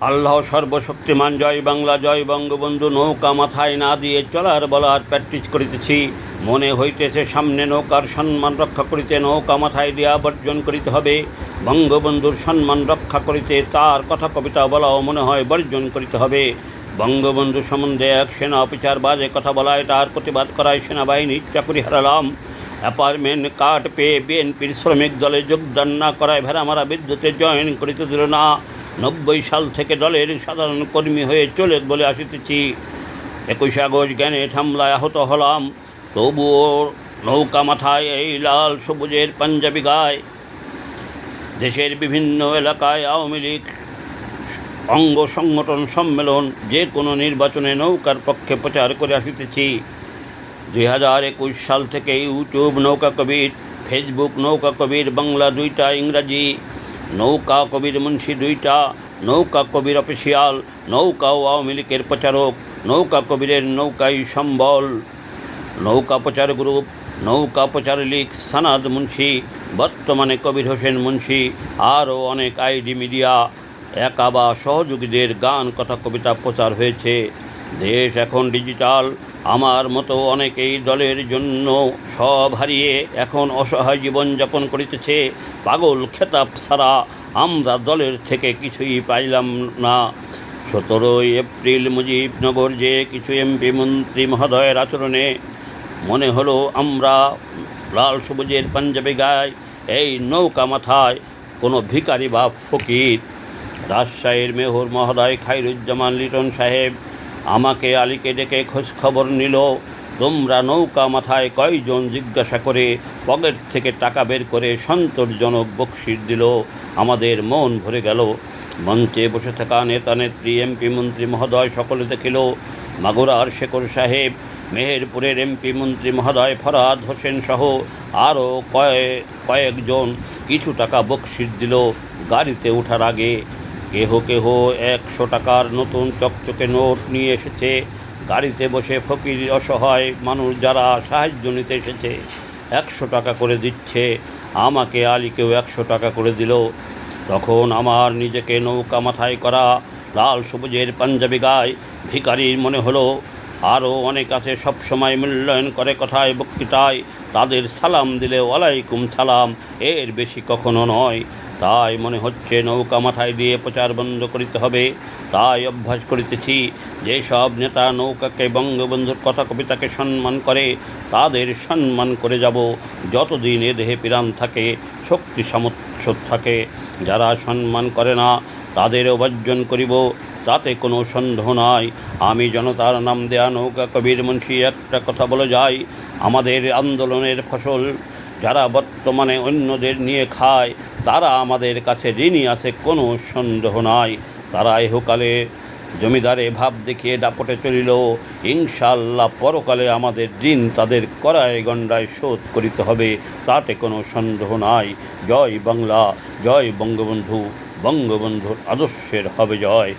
আল্লাহ সর্বশক্তিমান, জয় বাংলা, জয় বঙ্গবন্ধু, নৌকা মাথায় না দিয়ে চলার বলার প্র্যাকটিস করিতেছি। মনে হইতেছে সামনে নৌকার সম্মান রক্ষা করিতে নৌকা মাথায় দিয়া বর্জন করিতে হবে। বঙ্গবন্ধুর সম্মান রক্ষা করিতে তার কথা কবিতা বলাও মনে হয় বর্জন করিতে হবে। বঙ্গবন্ধু সম্বন্ধে এক সেনা অফিসার বাজে কথা বলায়, তার প্রতিবাদ করায় সেনাবাহিনীর চাকুরি হারালাম। অ্যাপার্টমেন্ট কার্ড পেয়ে বিএনপির শ্রমিক দলে যোগদান না করায় ভেড়ামারা বিদ্যুতে জয়েন করিতে দিল না। নব্বই সাল থেকে দলের সাধারণ কর্মী হয়ে চলে বলে আসিতেছি। একুশে আগস্ট জ্ঞানে হামলায় আহত হলাম। তবুও নৌকা মাথায় এই লাল সবুজের পাঞ্জাবি গায়ে। দেশের বিভিন্ন এলাকায় আওয়ামী লীগ অঙ্গ সংগঠন সম্মেলন, যে কোনো নির্বাচনে নৌকার পক্ষে প্রচার করে আসিতেছি। দুই হাজার একুশ সাল থেকে ইউটিউব নৌকা কবির, ফেসবুক নৌকা কবির, বাংলা দুইটা ইংরাজি নৌকা কবির মুন্সি দুইটা, নৌকা কবির অফিসিয়াল, নৌকা ও আওয়ামী লীগের প্রচারক, নৌকা কবিরের নৌকাই সম্বল। নৌকা প্রচার গ্রুপ, নৌকা প্রচার লীগ, সানাদ মুন্সি, বর্তমানে কবির হোসেন মুন্সি, আরও অনেক আইডি মিডিয়া একা বা সহযোগীদের গান, কথা, কবিতা প্রচার হয়েছে। দেশ এখন ডিজিটাল আমার মতো অনেকেই দলের জন্য সব হারিয়ে এখন অসহায় জীবনযাপন করিতেছে। পাগল খেতাব ছাড়া আমরা দলের থেকে কিছুই পাইলাম না। সতেরোই এপ্রিল মুজিবনগর যে কিছু এমপি মন্ত্রী মহোদয়ের আচরণে মনে হলো আমরা লাল সবুজের পাঞ্জাবি গায়ে, এই নৌকা মাথায় কোনো ভিখারি বা ফকির। রাজশাহীর মেহর মহোদয় খাইরুজ্জামান লিটন সাহেব আমাকে আলীকে ডেকে খোঁজ খবর নিল। তোমরা নৌকা মাথায় কয়জন জিজ্ঞাসা করে পকেট থেকে টাকা বের করে সন্তোষজনক বকশিস দিল। আমাদের মন ভরে গেল। মঞ্চে বসে থাকা নেতা নেত্রী, এমপি, মন্ত্রী মহোদয় সকলে দেখিল। মাগুরার শেখর সাহেব, মেহেরপুরের এমপি, মন্ত্রী মহোদয় ফরহাদ হোসেন সহ আরও কয়েক কয়েকজন কিছু টাকা বকশিস দিল। গাড়িতে ওঠার আগে কেহ কেহ একশো টাকার নতুন চকচকে নোট নিয়ে এসেছে। গাড়িতে বসে ফকির অসহায় মানুষ যারা সাহায্য নিতে এসেছে, একশো টাকা করে দিচ্ছে। আমাকে আলীকেও একশো টাকা করে দিল। তখন আমার নিজেকে নৌকা মাথায় করা লাল সবুজের পাঞ্জাবি গায়ে ভিকারির মনে হলো আরও অনেক আছে সবসময় মূল্যায়ন করে কথায় বক্তৃতায়। তাদের সালাম দিলে ওয়ালাইকুম সালাম, এর বেশি কখনো নয়। তাই মনে হচ্ছে নৌকা মাথায় দিয়ে প্রচার বন্ধ করিতে হবে, তাই অভ্যাস করিতেছি। যেসব নেতা নৌকাকে বঙ্গবন্ধুর কথা কবিতাকে সম্মান করে, তাদের সম্মান করে যাব। যতদিন এ দেহে প্রাণ থাকে, শক্তি সামর্থ্য থাকে। যারা সম্মান করে না, তাদেরও বর্জন করিব। তাতে কোনো সন্দেহ নাই। আমি জনতার নাম দেয়া নৌকা কবির মুন্সি, একটা কথা বলে যাই। আমাদের আন্দোলনের ফসল যারা বর্তমানে অন্যদের নিয়ে খায় তারা আমাদের কাছে ঋণী আছে, কোনো সন্দেহ নাই। তারা এহকালে জমিদারে ভাব দেখিয়ে ডাপটে চলিল। ইনশাল্লাহ পরকালে আমাদের ঋণ তাদের করায় গণ্ডায় শোধ করিতে হবে, তাতে কোনো সন্দেহ নাই। জয় বাংলা, জয় বঙ্গবন্ধু, বঙ্গবন্ধুর আদর্শের হবে জয়।